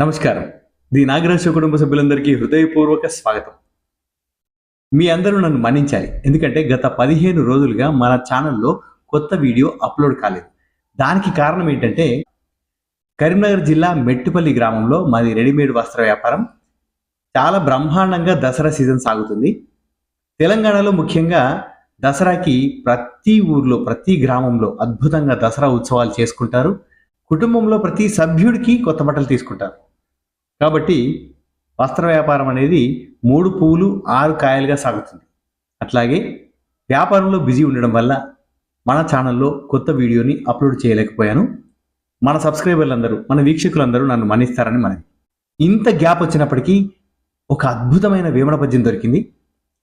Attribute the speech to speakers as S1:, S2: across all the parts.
S1: నమస్కారం. ది నాగరాజు కుటుంబ సభ్యులందరికీ హృదయపూర్వక స్వాగతం. మీ అందరూ నన్ను మన్నించాలి. ఎందుకంటే గత పదిహేను రోజులుగా మన ఛానల్లో కొత్త వీడియో అప్లోడ్ కాలేదు. దానికి కారణం ఏంటంటే కరీంనగర్ జిల్లా మెట్టుపల్లి గ్రామంలో మాది రెడీమేడ్ వస్త్ర వ్యాపారం. చాలా బ్రహ్మాండంగా దసరా సీజన్ సాగుతుంది. తెలంగాణలో ముఖ్యంగా దసరాకి ప్రతి ఊర్లో ప్రతి గ్రామంలో అద్భుతంగా దసరా ఉత్సవాలు చేసుకుంటారు. కుటుంబంలో ప్రతి సభ్యుడికి కొత్త బట్టలు తీసుకుంటారు. కాబట్టి వస్త్ర వ్యాపారం అనేది మూడు పువ్వులు ఆరు కాయలుగా సాగుతుంది. అట్లాగే వ్యాపారంలో బిజీ ఉండడం వల్ల మన ఛానల్లో కొత్త వీడియోని అప్లోడ్ చేయలేకపోయాను. మన సబ్స్క్రైబర్లందరూ మన వీక్షకులందరూ నన్ను మన్నిస్తారని మనవి. ఇంత గ్యాప్ వచ్చినప్పటికీ ఒక అద్భుతమైన వేమన పద్యం దొరికింది.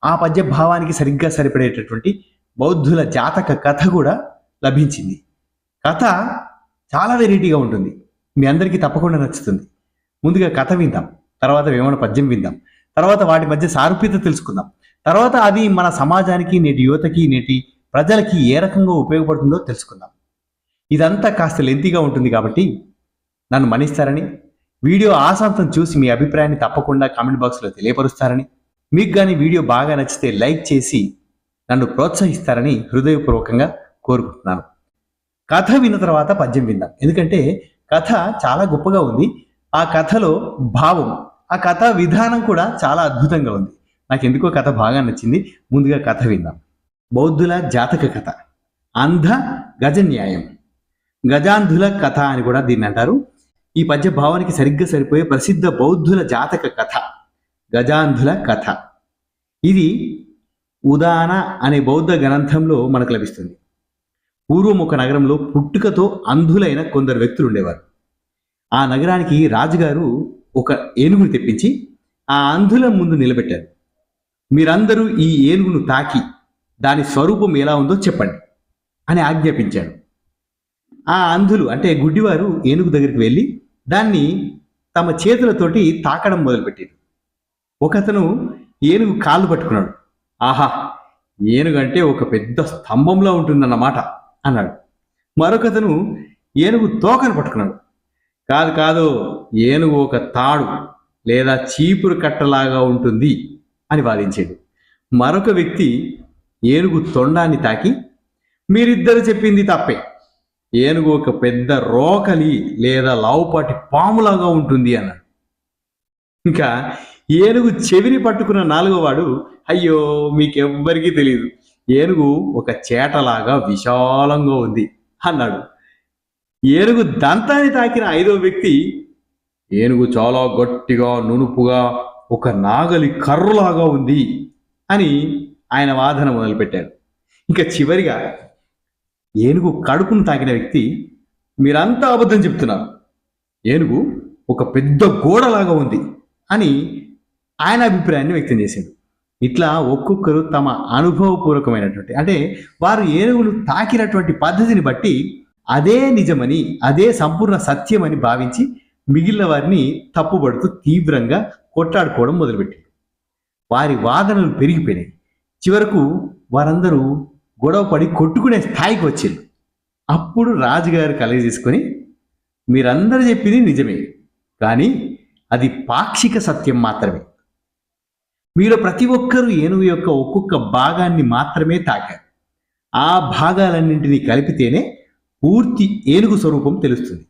S1: ఆ పద్య భావానికి సరిగ్గా సరిపడేటటువంటి బౌద్ధుల జాతక కథ కూడా లభించింది. కథ చాలా వెరైటీగా ఉంటుంది. మీ అందరికీ తప్పకుండా నచ్చుతుంది. ముందుగా కథ విందాం. తర్వాత వేమన పద్యం విందాం. తర్వాత వాటి మధ్య సారూప్యత తెలుసుకుందాం. తర్వాత అది మన సమాజానికి నేటి యువతకి నేటి ప్రజలకి ఏ రకంగా ఉపయోగపడుతుందో తెలుసుకుందాం. ఇదంతా కాస్త లెంతీగా ఉంటుంది కాబట్టి నన్ను మన్నిస్తారని వీడియో ఆశాంతం చూసి మీ అభిప్రాయాన్ని తప్పకుండా కామెంట్ బాక్స్లో తెలియపరుస్తారని మీకు కానీ వీడియో బాగా నచ్చితే లైక్ చేసి నన్ను ప్రోత్సహిస్తారని హృదయపూర్వకంగా కోరుకుంటున్నాను. కథ విన్న తర్వాత పద్యం విందాం. ఎందుకంటే కథ చాలా గొప్పగా ఉంది. ఆ కథలో భావం ఆ కథ విధానం కూడా చాలా అద్భుతంగా ఉంది. నాకు ఎందుకో కథ బాగా నచ్చింది. ముందుగా కథ విందాం. బౌద్ధుల జాతక కథ. అంధ గజ న్యాయం గజాంధుల కథ అని కూడా దీన్ని అంటారు. ఈ పద్య భావానికి సరిగ్గా సరిపోయే ప్రసిద్ధ బౌద్ధుల జాతక కథ. గజాంధుల కథ. ఇది ఉదాన అనే బౌద్ధ గ్రంథంలో మనకు లభిస్తుంది. పూర్వం ఒక నగరంలో పుట్టుకతో అంధులైన కొందరు వ్యక్తులు ఉండేవారు. ఆ నగరానికి రాజుగారు ఒక ఏనుగును తెప్పించి ఆ అంధుల ముందు నిలబెట్టారు. మీరందరూ ఈ ఏనుగును తాకి దాని స్వరూపం ఎలా ఉందో చెప్పండి అని ఆజ్ఞాపించాడు ఆ అంధులు అంటే గుడ్డివారు ఏనుగు దగ్గరికి వెళ్ళి దాన్ని తమ చేతులతోటి తాకడం మొదలుపెట్టారు. ఒకతను ఏనుగు కాళ్ళు పట్టుకున్నాడు. ఆహా ఏనుగు అంటే ఒక పెద్ద స్తంభంలో ఉంటుందన్నమాట అన్నాడు. మరొకతను ఏనుగు తోకను పట్టుకున్నాడు. కాదు కాదు ఏనుగు ఒక తాడు లేదా చీపురు కట్టలాగా ఉంటుంది అని వాదించాడు. మరొక వ్యక్తి ఏనుగు తొండాన్ని తాకి మీరిద్దరు చెప్పింది తప్పే. ఏనుగు ఒక పెద్ద రోకలి లేదా లావుపాటి పాములాగా ఉంటుంది అన్నాడు. ఇంకా ఏనుగు చెవిని పట్టుకున్న నాలుగో వాడు అయ్యో మీకెవ్వరికీ తెలియదు ఏనుగు ఒక చేటలాగా విశాలంగా ఉంది అన్నాడు. ఏనుగు దంతాన్ని తాకిన ఐదో వ్యక్తి ఏనుగు చాలా గట్టిగా నునుపుగా ఒక నాగలి కర్రులాగా ఉంది అని ఆయన వాదన మొదలుపెట్టారు. ఇంకా చివరిగా ఏనుగు కడుపును తాకిన వ్యక్తి మీరంతా అబద్ధం చెప్తున్నారు. ఏనుగు ఒక పెద్ద గోడలాగా ఉంది అని ఆయన అభిప్రాయాన్ని వ్యక్తం చేశాడు. ఇట్లా ఒక్కొక్కరు తమ అనుభవపూర్వకమైనటువంటి అంటే వారు ఏనుగులు తాకినటువంటి పద్ధతిని బట్టి అదే నిజమని అదే సంపూర్ణ సత్యమని భావించి మిగిలిన వారిని తప్పుబడుతూ తీవ్రంగా కొట్టాడుకోవడం మొదలుపెట్టింది. వారి వాదనలు పెరిగిపోయినాయి. చివరకు వారందరూ గొడవపడి కొట్టుకునే స్థాయికి వచ్చారు అప్పుడు రాజుగారు కలగ తీసుకొని మీరందరూ చెప్పింది నిజమే కానీ అది పాక్షిక సత్యం మాత్రమే. మీలో ప్రతి ఒక్కరూ ఏనుగు యొక్క ఒక్కొక్క భాగాన్ని మాత్రమే తాకారు. ఆ భాగాలన్నింటినీ కలిపితేనే పూర్తి ఏనుగు స్వరూపం తెలుస్తుంది.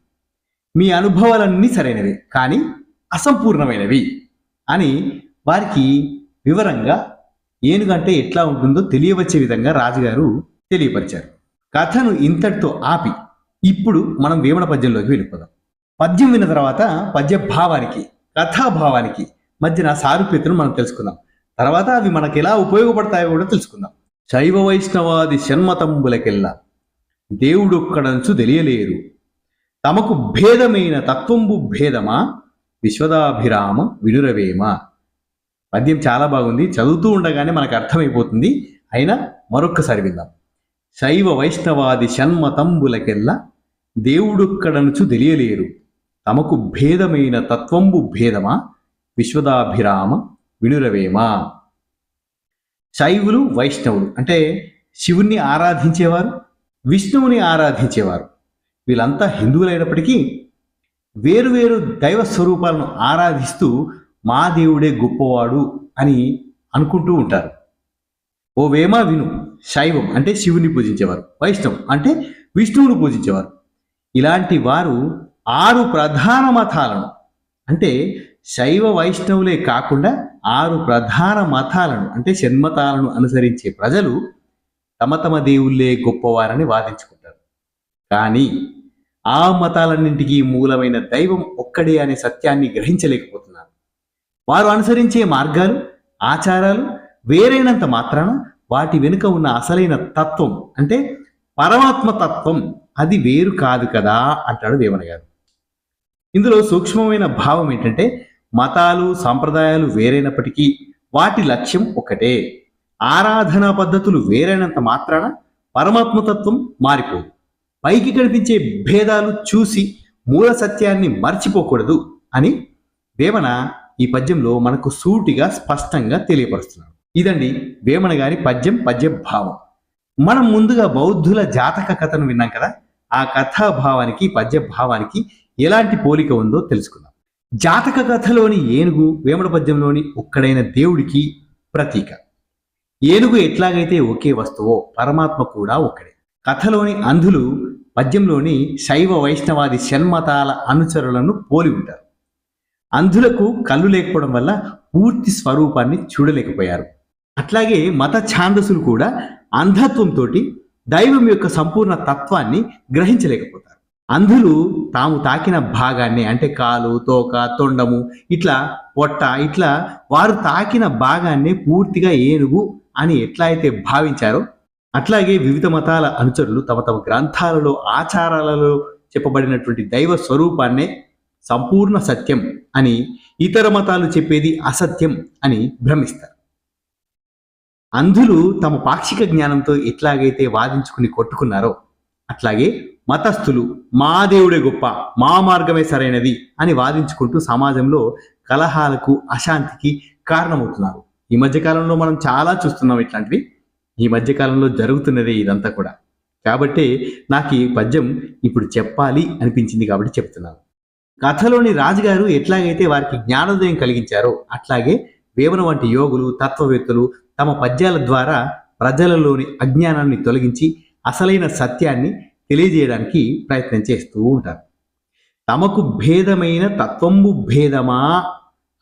S1: మీ అనుభవాలన్నీ సరైనవి కానీ అసంపూర్ణమైనవి అని వారికి వివరంగా ఏనుగంటే ఎట్లా ఉంటుందో తెలియవచ్చే విధంగా రాజుగారు తెలియపరిచారు. కథను ఇంతటితో ఆపి ఇప్పుడు మనం వేమన పద్యంలోకి వెళ్ళిపోదాం. పద్యం విన్న తర్వాత పద్య భావానికి కథాభావానికి మధ్యన సారూప్యతను మనం తెలుసుకుందాం. తర్వాత అవి మనకు ఎలా ఉపయోగపడతాయో కూడా తెలుసుకుందాం. శైవ వైష్ణవాది షణ్మతంబులకెల్లా దేవుడొక్కడంచు తెలియలేరు. తమకు భేదమైన తత్వంబు భేదమా? విశ్వదాభిరామ వినురవేమ పద్యం చాలా బాగుంది. చదువుతూ ఉండగానే మనకు అర్థమైపోతుంది. అయినా మరొక్కసారి విందాం. శైవ వైష్ణవాది షణ్మతంబులకెల్లా దేవుడొక్కడనుచు తెలియలేరు. తమకు భేదమైన తత్వంబు భేదమా? విశ్వదాభిరామ వినురవేమ శైవులు వైష్ణవులు అంటే శివుణ్ణి ఆరాధించేవారు? విష్ణువుని ఆరాధించేవారు. వీళ్ళంతా హిందువులైనప్పటికీ వేరువేరు దైవ స్వరూపాలను ఆరాధిస్తూ మా దేవుడే గొప్పవాడు అని అనుకుంటూ ఉంటారు. ఓ వేమ విను శైవం అంటే శివుని పూజించేవారు వైష్ణవం అంటే విష్ణువును పూజించేవారు. ఇలాంటి వారు ఆరు ప్రధాన మతాలను అంటే శైవ వైష్ణవులే కాకుండా ఆరు ప్రధాన మతాలను అంటే షణ్మతాలను అనుసరించే ప్రజలు తమ తమ దేవుళ్ళే గొప్పవారని వాదించుకుంటారు. కానీ ఆ మతాలన్నింటికీ మూలమైన దైవం ఒక్కడే అనే సత్యాన్ని గ్రహించలేకపోతున్నారు. వారు అనుసరించే మార్గాలు ఆచారాలు వేరైనంత మాత్రాన వాటి వెనుక ఉన్న అసలైన తత్వం అంటే పరమాత్మ తత్వం అది వేరు కాదు కదా అంటాడు దేవన గారు. ఇందులో సూక్ష్మమైన భావం ఏంటంటే మతాలు సాంప్రదాయాలు వేరైనప్పటికీ వాటి లక్ష్యం ఒకటే ఆరాధనా పద్ధతులు వేరైనంత మాత్రాన పరమాత్మతత్వం మారిపోదు. పైకి కనిపించే భేదాలు చూసి మూల సత్యాన్ని మర్చిపోకూడదు అని వేమన ఈ పద్యంలో మనకు సూటిగా స్పష్టంగా తెలియపరుస్తున్నాడు. ఇదండి వేమన గారి పద్యం పద్య భావం మనం ముందుగా బౌద్ధుల జాతక కథను విన్నాం కదా ఆ కథాభావానికి పద్య భావానికి ఎలాంటి పోలిక ఉందో తెలుసుకుందాం. జాతక కథలోని ఏనుగు వేమన పద్యంలోని ఒక్కడైన దేవుడికి ప్రతీక. ఏనుగు ఎట్లాగైతే ఒకే వస్తువో పరమాత్మ కూడా ఒకడే కథలోని అంధులు పద్యంలోని శైవ వైష్ణవాది షణ్మతాల అనుచరులను పోలి ఉంటారు. అంధులకు కళ్ళు లేకపోవడం వల్ల పూర్తి స్వరూపాన్ని చూడలేకపోయారు. అట్లాగే మత ఛాందసులు కూడా అంధత్వంతో దైవం యొక్క సంపూర్ణ తత్వాన్ని గ్రహించలేకపోతారు. అంధులు తాము తాకిన భాగాన్ని అంటే కాలు తోక తొండము ఇట్లా పొట్ట ఇట్లా వారు తాకిన భాగాన్ని పూర్తిగా ఏనుగు అని ఎట్లా అయితే భావించారో అట్లాగే వివిధ మతాల అనుచరులు తమ తమ గ్రంథాలలో ఆచారాలలో చెప్పబడినటువంటి దైవ స్వరూపాన్నే సంపూర్ణ సత్యం అని ఇతర మతాలు చెప్పేది అసత్యం అని భ్రమిస్తారు. అంధులు తమ పాక్షిక జ్ఞానంతో ఎట్లాగైతే వాదించుకుని కొట్టుకున్నారో అట్లాగే మతస్థులు మా దేవుడే గొప్ప మా మార్గమే సరైనది అని వాదించుకుంటూ సమాజంలో కలహాలకు అశాంతికి కారణమవుతున్నారు. ఈ మధ్యకాలంలో మనం చాలా చూస్తున్నాం ఇట్లాంటివి. ఈ మధ్యకాలంలో జరుగుతున్నదే ఇదంతా కూడా. కాబట్టి నాకు ఈ పద్యం ఇప్పుడు చెప్పాలి అనిపించింది కాబట్టి చెప్తున్నాను. కథలోని రాజుగారు ఎట్లాగైతే వారికి జ్ఞానోదయం కలిగించారో అట్లాగే వేమన వంటి యోగులు తత్వవేత్తలు తమ పద్యాల ద్వారా ప్రజలలోని అజ్ఞానాన్ని తొలగించి అసలైన సత్యాన్ని తెలియజేయడానికి ప్రయత్నం చేస్తూ ఉంటారు. తమకు భేదమైన తత్వంబు భేదమా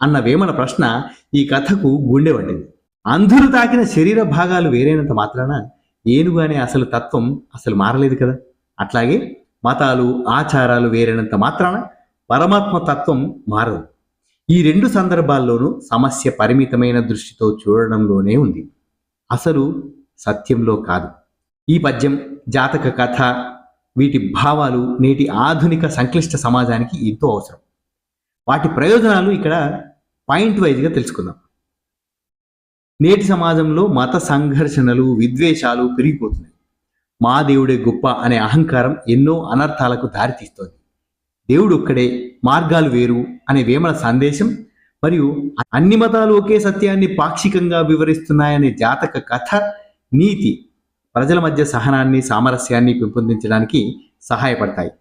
S1: అన్న వేమన ప్రశ్న ఈ కథకు గుండె వంటిది అంధులు తాకిన శరీర భాగాలు వేరైనంత మాత్రాన ఏనుగు అనే అసలు తత్వం అసలు మారలేదు కదా. అట్లాగే మతాలు ఆచారాలు వేరైనంత మాత్రాన పరమాత్మ తత్వం మారదు. ఈ రెండు సందర్భాల్లోనూ సమస్య పరిమితమైన దృష్టితో చూడడంలోనే ఉంది. అసలు సత్యంలో కాదు. ఈ పద్యం జాతక కథ వీటి భావాలు నేటి ఆధునిక సంక్లిష్ట సమాజానికి ఎంతో అవసరం. వాటి ప్రయోజనాలు ఇక్కడ పాయింట్ వైజ్గా తెలుసుకుందాం. నేటి సమాజంలో మత సంఘర్షణలు విద్వేషాలు పెరిగిపోతున్నాయి. మా దేవుడే గొప్ప అనే అహంకారం ఎన్నో అనర్థాలకు దారితీస్తోంది. దేవుడు ఒక్కడే మార్గాలు వేరు అనే వేమన సందేశం మరియు అన్ని మతాలు ఒకే సత్యాన్ని పాక్షికంగా వివరిస్తున్నాయనే జాతక కథ నీతి ప్రజల మధ్య సహనాన్ని సామరస్యాన్ని పెంపొందించడానికి సహాయపడతాయి.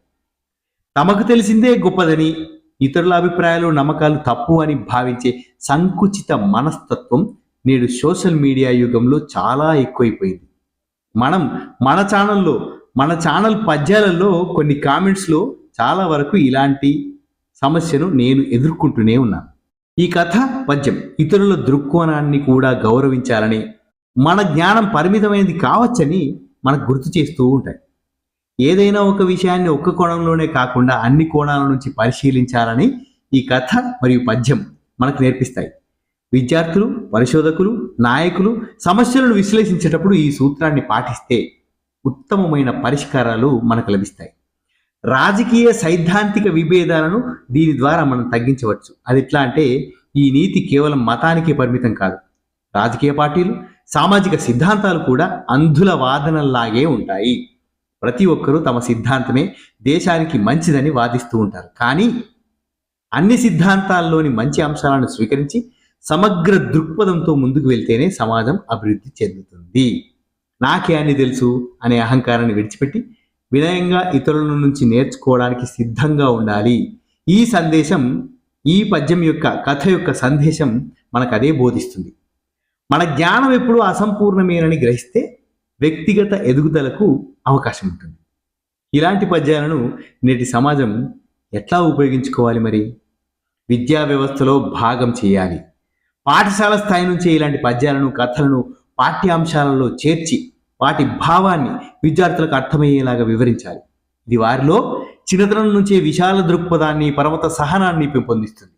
S1: తమకు తెలిసిందే గొప్పదని ఇతరుల అభిప్రాయాలు నమ్మకాలు తప్పు అని భావించే సంకుచిత మనస్తత్వం నేడు సోషల్ మీడియా యుగంలో చాలా ఎక్కువైపోయింది. మనం మన ఛానల్లో మన ఛానల్ పద్యాలలో కొన్ని కామెంట్స్లో చాలా వరకు ఇలాంటి సమస్యను నేను ఎదుర్కొంటూనే ఉన్నాను. ఈ కథ పద్యం ఇతరుల దృక్కోణాన్ని కూడా గౌరవించాలని మన జ్ఞానం పరిమితమైనది కావచ్చని మనకు గుర్తు చేస్తూ ఉంటాయి. ఏదైనా ఒక విషయాన్ని ఒక్క కోణంలోనే కాకుండా అన్ని కోణాల నుంచి పరిశీలించాలని ఈ కథ మరియు పద్యం మనకు నేర్పిస్తాయి. విద్యార్థులు పరిశోధకులు నాయకులు సమస్యలను విశ్లేషించేటప్పుడు ఈ సూత్రాన్ని పాటిస్తే ఉత్తమమైన పరిష్కారాలు మనకు లభిస్తాయి. రాజకీయ సైద్ధాంతిక విభేదాలను దీని ద్వారా మనం తగ్గించవచ్చు. అది ఎట్లా అంటే ఈ నీతి కేవలం మతానికే పరిమితం కాదు. రాజకీయ పార్టీలు సామాజిక సిద్ధాంతాలు కూడా అంధుల వాదనల్లాగే ఉంటాయి. ప్రతి ఒక్కరూ తమ సిద్ధాంతమే దేశానికి మంచిదని వాదిస్తూ ఉంటారు. కానీ అన్ని సిద్ధాంతాల్లోని మంచి అంశాలను స్వీకరించి సమగ్ర దృక్పథంతో ముందుకు వెళ్తేనే సమాజం అభివృద్ధి చెందుతుంది. నాకే అన్ని తెలుసు అనే అహంకారాన్ని విడిచిపెట్టి వినయంగా ఇతరుల నుంచి నేర్చుకోవడానికి సిద్ధంగా ఉండాలి. ఈ సందేశం ఈ పద్యం యొక్క కథ యొక్క సందేశం మనకు అదే బోధిస్తుంది. మన జ్ఞానం ఎప్పుడూ అసంపూర్ణమేనని గ్రహిస్తే వ్యక్తిగత ఎదుగుదలకు అవకాశం ఉంటుంది ఇలాంటి పద్యాలను నేటి సమాజం ఎట్లా ఉపయోగించుకోవాలి మరి? విద్యా వ్యవస్థలో భాగం చేయాలి. పాఠశాల స్థాయి నుంచే ఇలాంటి పద్యాలను కథలను పాఠ్యాంశాలలో చేర్చి వాటి భావాన్ని విద్యార్థులకు అర్థమయ్యేలాగా వివరించాలి. ఇది వారిలో చిన్నతనం నుంచే విశాల దృక్పథాన్ని పర్వత సహనాన్ని పెంపొందిస్తుంది.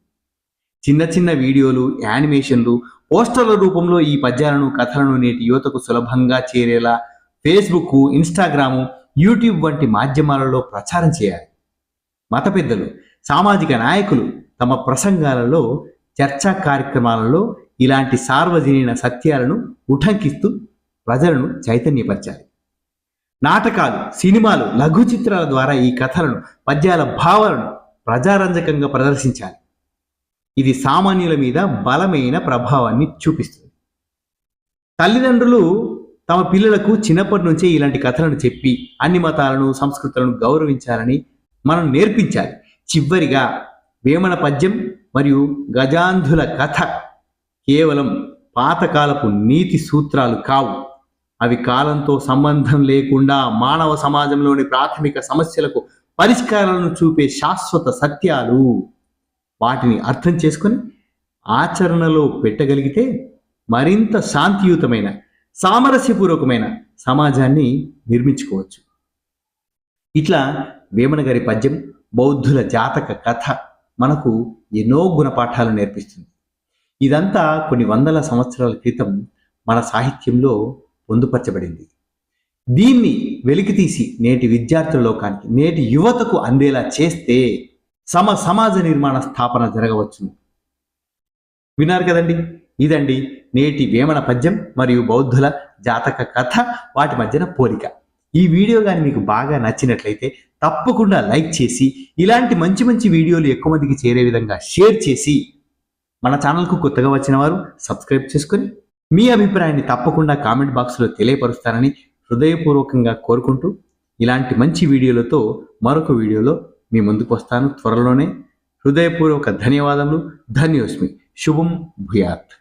S1: చిన్న చిన్న వీడియోలు యానిమేషన్లు పోస్టర్ల రూపంలో ఈ పద్యాలను కథలను నేటి యువతకు సులభంగా చేరేలా ఫేస్బుక్ ఇన్స్టాగ్రాము యూట్యూబ్ వంటి మాధ్యమాలలో ప్రచారం చేయాలి. మత పెద్దలు సామాజిక నాయకులు తమ ప్రసంగాలలో చర్చా కార్యక్రమాలలో ఇలాంటి సార్వజనీన సత్యాలను ఉటంకిస్తూ ప్రజలను చైతన్యపరచాలి. నాటకాలు సినిమాలు లఘు చిత్రాల ద్వారా ఈ కథలను పద్యాల భావాలను ప్రజారంజకంగా ప్రదర్శించాలి. ఇది సామాన్యుల మీద బలమైన ప్రభావాన్ని చూపిస్తుంది. తల్లిదండ్రులు తమ పిల్లలకు చిన్నప్పటి నుంచే ఇలాంటి కథలను చెప్పి అన్ని మతాలను సంస్కృతులను గౌరవించాలని మనం నేర్పించాలి. చివరిగా వేమన పద్యం మరియు గజాంధుల కథ కేవలం పాతకాలపు నీతి సూత్రాలు కావు. అవి కాలంతో సంబంధం లేకుండా మానవ సమాజంలోని ప్రాథమిక సమస్యలకు పరిష్కారాలను చూపే శాశ్వత సత్యాలు వాటిని అర్థం చేసుకొని ఆచరణలో పెట్టగలిగితే మరింత శాంతియుతమైన సామరస్యపూర్వకమైన సమాజాన్ని నిర్మించుకోవచ్చు. ఇట్లా వేమన గారి పద్యం బౌద్ధుల జాతక కథ మనకు ఎన్నో గుణపాఠాలు నేర్పిస్తుంది. ఇదంతా కొన్ని వందల సంవత్సరాల క్రితం మన సాహిత్యంలో పొందుపరచబడింది. దీన్ని వెలికితీసి నేటి విద్యార్థుల లోకానికి నేటి యువతకు అందేలా చేస్తే సమ సమాజ నిర్మాణ స్థాపన జరగవచ్చును. విన్నారు కదండి? ఇదండి నేటి వేమన పద్యం మరియు బౌద్ధుల జాతక కథ వాటి మధ్యన పోలిక. ఈ వీడియో కానీ మీకు బాగా నచ్చినట్లయితే తప్పకుండా లైక్ చేసి ఇలాంటి మంచి మంచి వీడియోలు ఎక్కువ మందికి చేరే విధంగా షేర్ చేసి మన ఛానల్కు కొత్తగా వచ్చిన వారు సబ్స్క్రైబ్ చేసుకొని మీ అభిప్రాయాన్ని తప్పకుండా కామెంట్ బాక్స్లో తెలియపరుస్తారని హృదయపూర్వకంగా కోరుకుంటూ ఇలాంటి మంచి వీడియోలతో మరొక వీడియోలో మీ ముందుకు వస్తాను త్వరలోనే. హృదయపూర్వక ధన్యవాదములు. ధన్యోస్మి. శుభం భూయాత్.